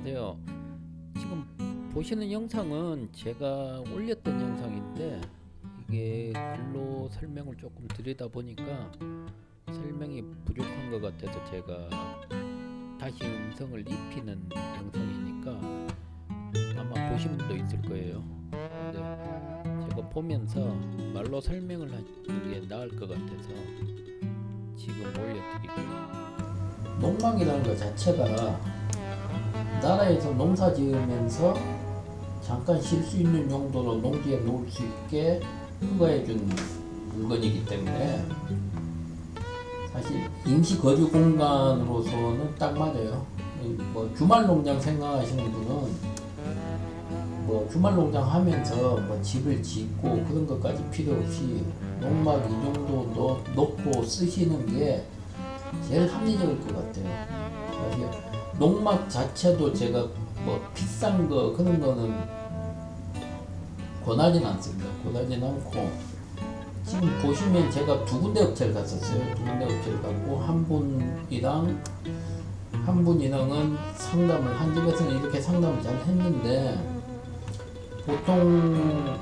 안녕하세요. 지금 보시는 영상은 제가 올렸던 영상인데 이게 글로 설명을 조금 드리다 보니까 설명이 부족한 것 같아서 제가 다시 음성을 입히는 영상이니까 아마 보신 분도 있을 거예요. 근데 제가 보면서 말로 설명을 하는 게 나을 것 같아서 지금 올려드릴게요. 농막이라는 것 자체가 나라에서 농사 지으면서 잠깐 쉴 수 있는 용도로 농지에 놓을 수 있게 허가해 준 물건이기 때문에 사실 임시 거주 공간으로서는 딱 맞아요. 뭐 주말 농장 생각하시는 분은 뭐 주말 농장 하면서 뭐 집을 짓고 그런 것까지 필요 없이 농막 이 정도 넣- 놓고 쓰시는 게 제일 합리적일 것 같아요. 사실 농막 자체도 제가 뭐 비싼 거 그런 거는 권하진 않습니다. 권하진 않고 지금 보시면 제가 두 군데 업체를 갔었어요. 두 군데 업체를 갔고 한 분이랑 한 분이랑은 상담을 한 집에서는 이렇게 상담을 잘 했는데 보통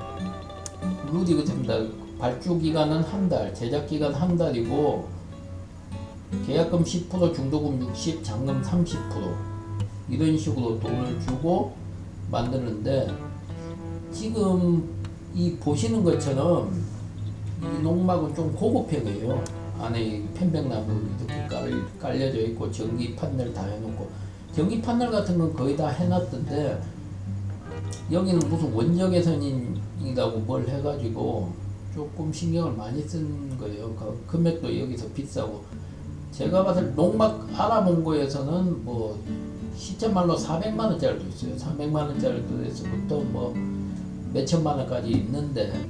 룰이 그렇습니다. 발주 기간은 한 달, 제작 기간 한 달이고 계약금 10%, 중도금 60, 잔금 30% 이런 식으로 돈을 주고 만드는데 지금 이 보시는 것처럼 이 농막은 좀 고급형이에요. 안에 편백나무 이렇게 깔, 깔려져 있고 전기 판넬 다 해놓고 전기 판넬 같은 건 거의 다 해놨던데 여기는 무슨 원적 개선이라고 뭘 해가지고 조금 신경을 많이 쓴 거예요. 그 금액도 여기서 비싸고 제가 봤을 때 농막 알아본 거에서는 뭐 시점말로 400만 원짜리도 있어요. 300만 원짜리도 에서부터 뭐 몇천만 원까지 있는데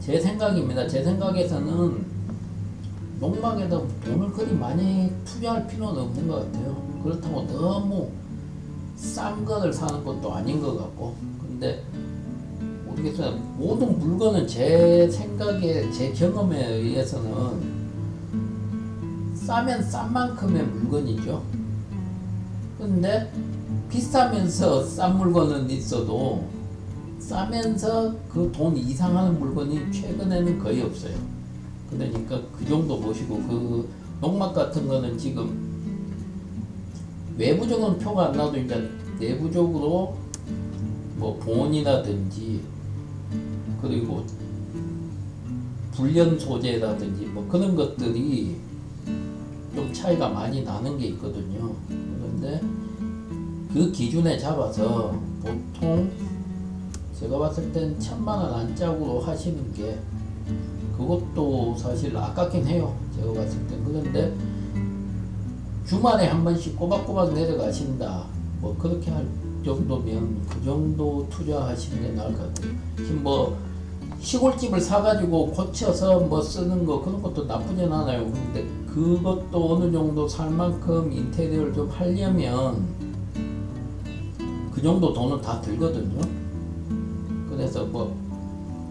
제 생각입니다. 제 생각에서는 농막에다 돈을 그리 많이 투자할 필요는 없는 것 같아요. 그렇다고 너무 싼 거를 사는 것도 아닌 것 같고 근데 모르겠어요. 모든 물건은 제 생각에 제 경험에 의해서는 싸면 싼 만큼의 물건이죠. 근데 비싸면서 싼 물건은 있어도 싸면서 그 돈 이상하는 물건이 최근에는 거의 없어요. 그러니까 그 정도 보시고 그 농막 같은 거는 지금 외부적으로는 표가 안 나도 이제 내부적으로 뭐 보온이라든지 그리고 불련 소재라든지 뭐 그런 것들이 좀 차이가 많이 나는 게 있거든요. 그런데 그 기준에 잡아서 보통 제가 봤을 땐 천만 원 안짝으로 하시는 게 그것도 사실 아깝긴 해요. 제가 봤을 땐 그런데 주말에 한 번씩 꼬박꼬박 내려가신다. 뭐 그렇게 할 정도면 그 정도 투자하시는 게 나을 것 같아요. 지금 뭐 시골집을 사가지고 고쳐서 뭐 쓰는 거 그런 것도 나쁘진 않아요. 근데 그것도 어느 정도 살 만큼 인테리어를 좀 하려면 그 정도 돈은 다 들거든요. 그래서 뭐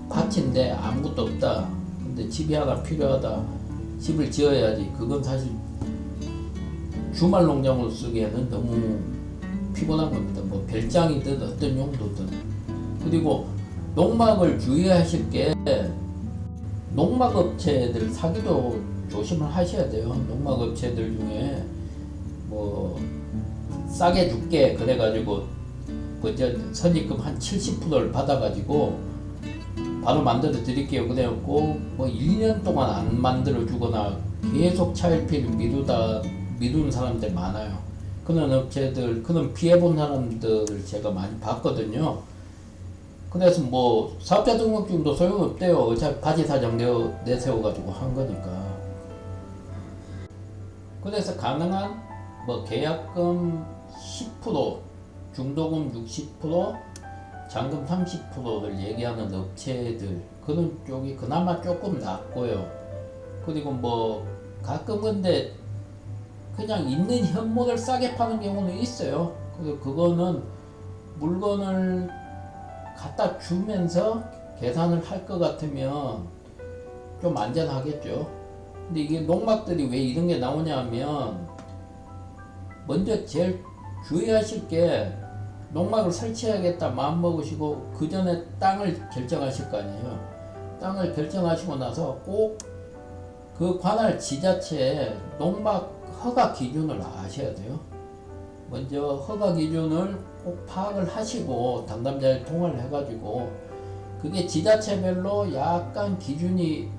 밭인데 아무것도 없다. 근데 집이 하나 필요하다. 집을 지어야지. 그건 사실 주말 농장으로 쓰기에는 너무 피곤한 겁니다. 뭐 별장이든 어떤 용도든. 그리고 농막을 주의하실 게 농막 업체들 사기도 조심을 하셔야 돼요. 농막 업체들 중에 뭐 싸게 줄게 그래가지고 뭐저 선입금 한 70%를 받아가지고 바로 만들어 드릴게요. 그래갖고 뭐 1년 동안 안 만들어 주거나 계속 차일피일 미루다 미루는 사람들 많아요. 그런 업체들, 그런 피해 본 사람들을 제가 많이 봤거든요. 그래서 뭐 사업자 등록증도 소용없대요. 어차피 바지 사장 내세워가지고 한 거니까. 그래서 가능한 뭐 계약금 10%, 중도금 60%, 잔금 30%를 얘기하는 업체들 그런 쪽이 그나마 조금 낫고요. 그리고 뭐 가끔 근데 그냥 있는 현물을 싸게 파는 경우는 있어요. 그래서 그거는 물건을 갖다 주면서 계산을 할 것 같으면 좀 안전하겠죠. 근데 이게 농막들이 왜 이런 게 나오냐면 먼저 제일 주의하실 게 농막을 설치해야겠다 마음 먹으시고 그 전에 땅을 결정하실 거 아니에요. 땅을 결정하시고 나서 꼭 그 관할 지자체에 농막 허가 기준을 아셔야 돼요. 먼저 허가 기준을 꼭 파악을 하시고 당담자를 통화를 해가지고 그게 지자체별로 약간 기준이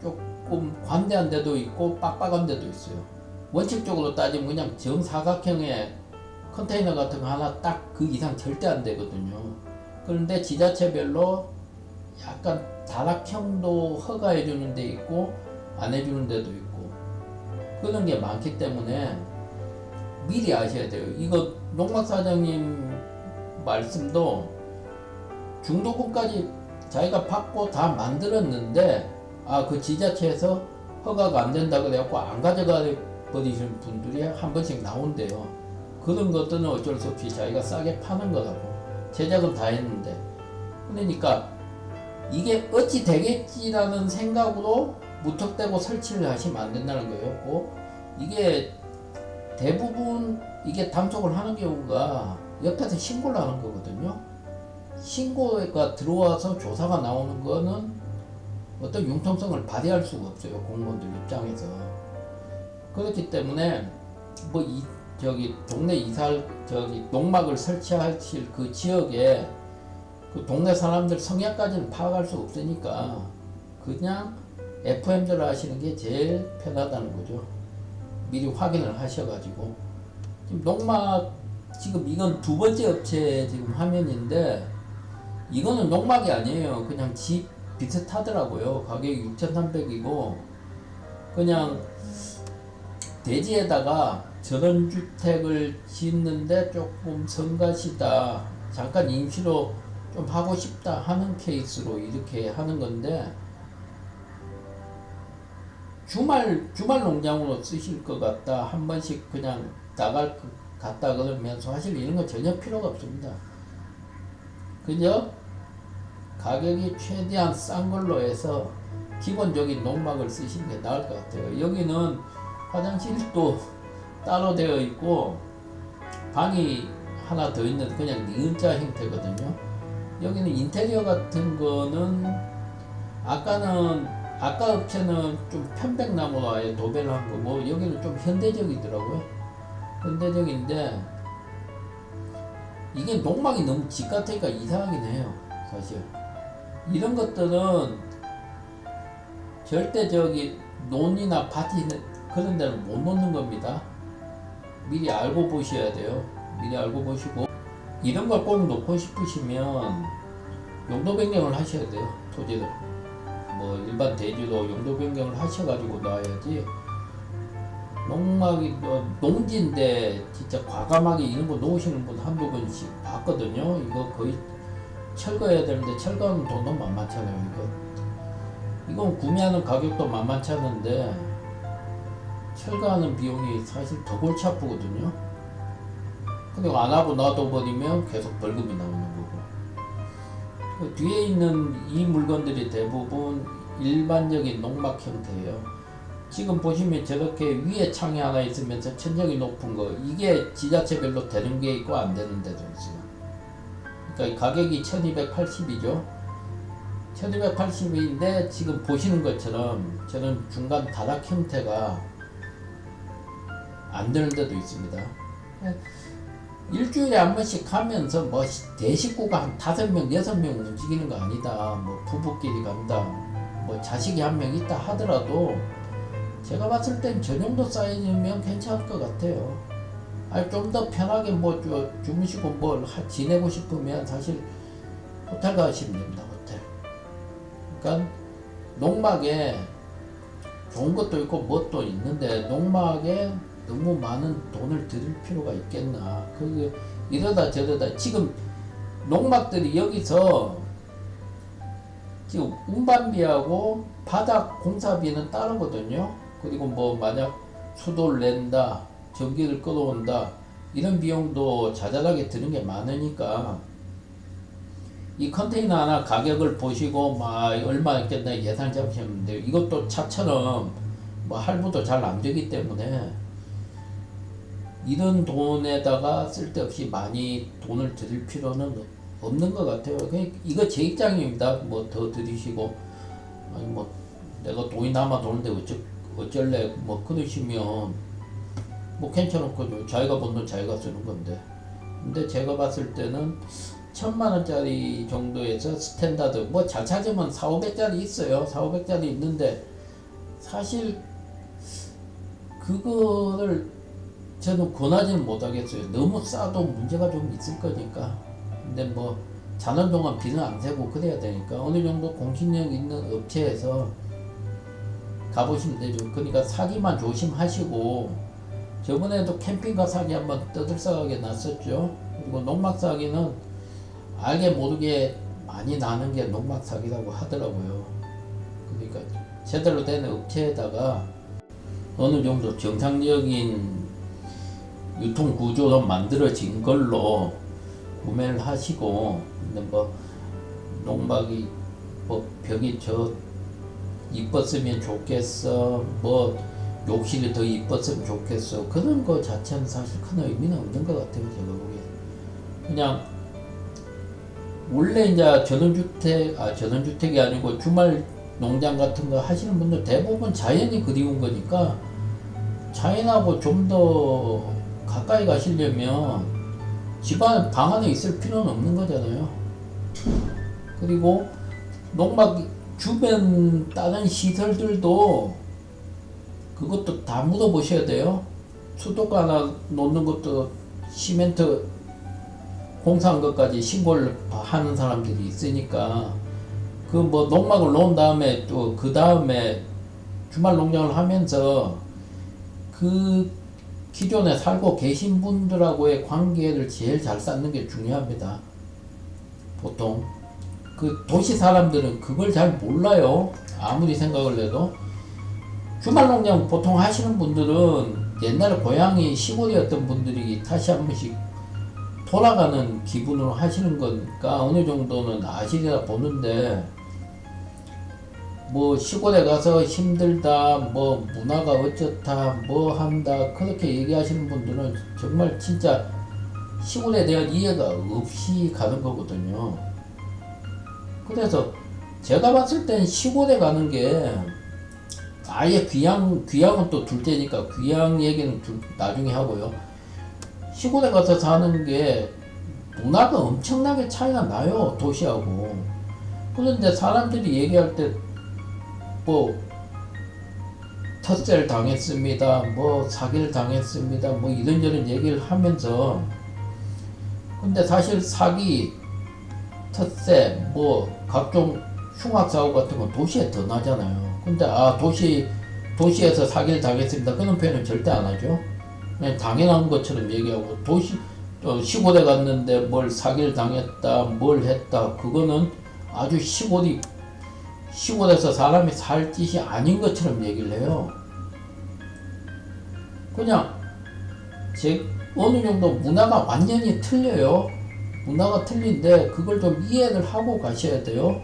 조금 관대한 데도 있고 빡빡한 데도 있어요. 원칙적으로 따지면 그냥 정사각형의 컨테이너 같은 거 하나 딱 그 이상 절대 안 되거든요. 그런데 지자체별로 약간 다락형도 허가해 주는 데 있고 안 해주는 데도 있고 그런 게 많기 때문에 미리 아셔야 돼요. 이거 농막 사장님 말씀도 중도금까지 자기가 받고 다 만들었는데 아 그 지자체에서 허가가 안 된다 그래갖고 안 가져가 버리시는 분들이 한 번씩 나온대요. 그런 것들은 어쩔 수 없이 자기가 싸게 파는 거라고 제작은 다 했는데 그러니까 이게 어찌 되겠지라는 생각으로 무턱대고 설치를 하시면 안 된다는. 꼭 이게 대부분 이게 단속을 하는 경우가 옆에서 신고를 하는 거거든요. 신고가 들어와서 조사가 나오는 거는 어떤 융통성을 발휘할 수가 없어요. 공무원들 입장에서. 그렇기 때문에 뭐 이 저기 동네 이사 저기 농막을 설치하실 그 지역에 그 동네 사람들 성향까지는 파악할 수 없으니까 그냥 FM대로 하시는 게 제일 편하다는 거죠. 미리 확인을 하셔가지고 지금 농막 지금 이건 두 번째 업체 지금 화면인데 이거는 농막이 아니에요. 그냥 집 비슷하더라고요. 가격이 6,300이고 그냥 대지에다가 전원주택을 짓는데 조금 성가시다. 잠깐 임시로 좀 하고 싶다 하는 케이스로 이렇게 하는 건데 주말 주말 농장으로 쓰실 것 같다 한 번씩 그냥 나갈 것 같다 그러면 사실 이런 건 전혀 필요가 없습니다. 그저 가격이 최대한 싼 걸로 해서 기본적인 농막을 쓰시는 게 나을 것 같아요. 여기는 화장실도 따로 되어 있고 방이 하나 더 있는 그냥 니은자 형태거든요. 여기는 인테리어 같은 거는 아까는 아까 업체는 좀 편백나무로 아예 도배를 한 거고 여기는 좀 현대적이더라고요. 현대적인데 이게 농막이 너무 집 같으니까 이상하긴 해요. 사실 이런 것들은 절대 저기 논이나 밭이 그런 데는 못 놓는 겁니다. 미리 알고 보셔야 돼요. 미리 알고 보시고 이런 걸 꼭 놓고 싶으시면 용도 변경을 하셔야 돼요. 토지를 뭐 일반 대지도 용도 변경을 하셔가지고 놔야지 농막이 뭐 농지인데 진짜 과감하게 이런 거 놓으시는 분 한두 번씩 봤거든요. 이거 거의 철거해야 되는데 철거하는 돈도 만만찮아요. 이거 이건 구매하는 가격도 만만치 않은데 철거하는 비용이 사실 더 골치 아프거든요. 근데 안 하고 놔둬버리면 계속 벌금이 거고. 그 뒤에 있는 이 물건들이 대부분 일반적인 농막 형태예요. 지금 보시면 저렇게 위에 창이 하나 있으면서 천정이 높은 거 이게 지자체별로 되는 게 있고 안 되는 데도 있어요. 그러니까 가격이 1280이죠. 1280인데 지금 보시는 것처럼 저는 중간 다락 형태가 안 되는 데도 있습니다. 일주일에 한 번씩 가면서 뭐 대식구가 한 다섯 명, 여섯 명 움직이는 거 아니다. 뭐 부부끼리 간다. 뭐 자식이 한 명 있다 하더라도 제가 봤을 땐 저 정도 사이즈면 괜찮을 것 같아요. 아니 좀 더 편하게 뭐 주, 주무시고 뭘 하, 지내고 싶으면 사실 호텔 가시면 됩니다. 호텔. 그러니까 농막에 좋은 것도 있고 뭣도 있는데 농막에 너무 많은 돈을 들일 필요가 있겠나. 그 이러다 저러다 지금 농막들이 여기서 지금 운반비하고 바닥 공사비는 따르거든요. 그리고 뭐 만약 수도를 낸다, 전기를 끌어온다 이런 비용도 자잘하게 드는 게 많으니까 이 컨테이너 하나 가격을 보시고 막 얼마 있겠나 예산 돼요. 이것도 차처럼 뭐 할부도 잘 안 되기 때문에 이런 돈에다가 쓸데없이 많이 돈을 들일 필요는 없는 것 같아요. 이거 제 입장입니다. 뭐 더 들이시고 아니 뭐 내가 돈이 남아 도는데 어쩌 어쩔래 뭐 그러시면 뭐 괜찮았거든요. 자기가 번 돈 자기가 쓰는 건데. 근데 제가 봤을 때는 천만 원짜리 정도에서 스탠다드 뭐 잘 찾으면 4, 500짜리 있어요. 4, 500짜리 있는데 사실 그거를 저는 권하지는 못하겠어요. 너무 싸도 문제가 좀 있을 거니까. 근데 뭐 자는 동안 비는 안 새고 그래야 되니까 어느 정도 공신력 있는 업체에서 가보시면 되죠. 그러니까 사기만 조심하시고 저번에도 캠핑카 사기 한번 떠들썩하게 났었죠. 그리고 농막 사기는 알게 모르게 많이 나는 게 농막 사기라고 하더라고요. 그러니까 제대로 된 업체에다가 어느 정도 정상적인 유통 구조로 만들어진 걸로 구매를 하시고 근데 뭐 농막이 뭐 벽이 저 이뻤으면 좋겠어 뭐 욕실이 더 이뻤으면 좋겠어. 그런 거 자체는 사실 큰 의미는 없는 것 같아요 제가 보기에 그냥 원래 이제 전원주택 아 전원주택이 아니고 주말 농장 같은 거 하시는 분들 대부분 자연이 그리운 거니까 자연하고 좀더 가까이 가시려면 집안 방 안에 있을 필요는 없는 거잖아요. 그리고 농막 주변 다른 시설들도 그것도 다 물어보셔야 돼요. 수도가 하나 놓는 것도 시멘트 공사한 것까지 신고를 하는 사람들이 있으니까 그 뭐 농막을 놓은 다음에 또 그 다음에 주말 농장을 하면서 그 기존에 살고 계신 분들하고의 관계를 제일 잘 쌓는 게 중요합니다. 보통 그 도시 사람들은 그걸 잘 몰라요. 아무리 생각을 해도 주말 농장 보통 하시는 분들은 옛날에 고향이 시골이었던 분들이 다시 한 번씩 돌아가는 기분으로 하시는 거니까 어느 정도는 아시리라 보는데 뭐 시골에 가서 힘들다 뭐 문화가 어쩌다 뭐 한다 그렇게 얘기하시는 분들은 정말 진짜 시골에 대한 이해가 없이 가는 거거든요. 그래서 제가 봤을 땐 시골에 가는 게 아예 귀향 귀향은 또 둘째니까 귀향 얘기는 둘- 나중에 하고요. 시골에 가서 사는 게 문화가 엄청나게 차이가 나요 도시하고. 그런데 사람들이 얘기할 때 뭐 텃세를 당했습니다. 뭐 사기를 당했습니다. 뭐 이런저런 얘기를 하면서 근데 사실 사기, 텃세, 뭐 각종 흉악 사고 같은 건 도시에 더 나잖아요. 근데 아 도시 도시에서 사기를 당했습니다. 그런 표현은 절대 안 하죠. 그냥 당연한 것처럼 얘기하고 도시 어, 시골에 갔는데 뭘 사기를 당했다, 뭘 했다. 그거는 아주 시골이 시골에서 사람이 살 짓이 아닌 것처럼 얘기를 해요. 그냥 제 어느 정도 문화가 완전히 틀려요. 문화가 틀린데 그걸 좀 이해를 하고 가셔야 돼요.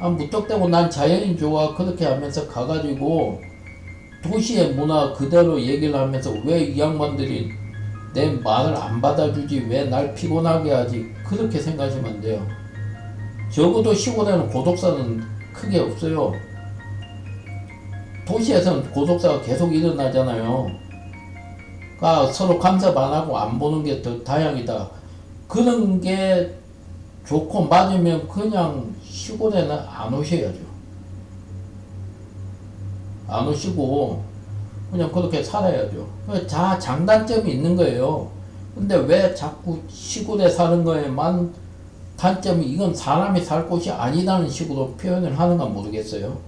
아, 무턱대고 난 자연이 좋아 그렇게 하면서 가가지고 도시의 문화 그대로 얘기를 하면서 왜 이 양반들이 내 말을 안 받아주지 왜 날 피곤하게 하지 그렇게 생각하시면 안 돼요. 적어도 시골에는 고독사는 크게 없어요. 도시에서는 고독사가 계속 일어나잖아요. 그러니까 서로 감사 반하고 안 보는 게 더 다양이다. 그런 게 좋고 맞으면 그냥 시골에는 안 오셔야죠. 안 오시고 그냥 그렇게 살아야죠. 그다 장단점이 있는 거예요. 근데 왜 자꾸 시골에 사는 거에만 단점이 이건 사람이 살 곳이 아니라는 식으로 표현을 하는가 모르겠어요.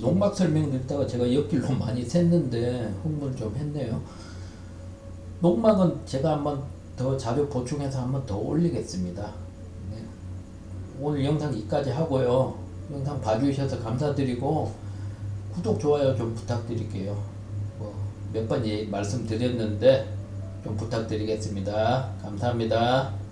농막 설명 듣다가 제가 옆길로 많이 샜는데 흥분을 좀 했네요. 농막은 제가 한번 더 자료 보충해서 한번 더 올리겠습니다. 네. 오늘 영상 여기까지 하고요. 영상 봐주셔서 감사드리고 구독, 좋아요 좀 부탁드릴게요. 뭐 몇 번 말씀드렸는데 좀 부탁드리겠습니다. 감사합니다.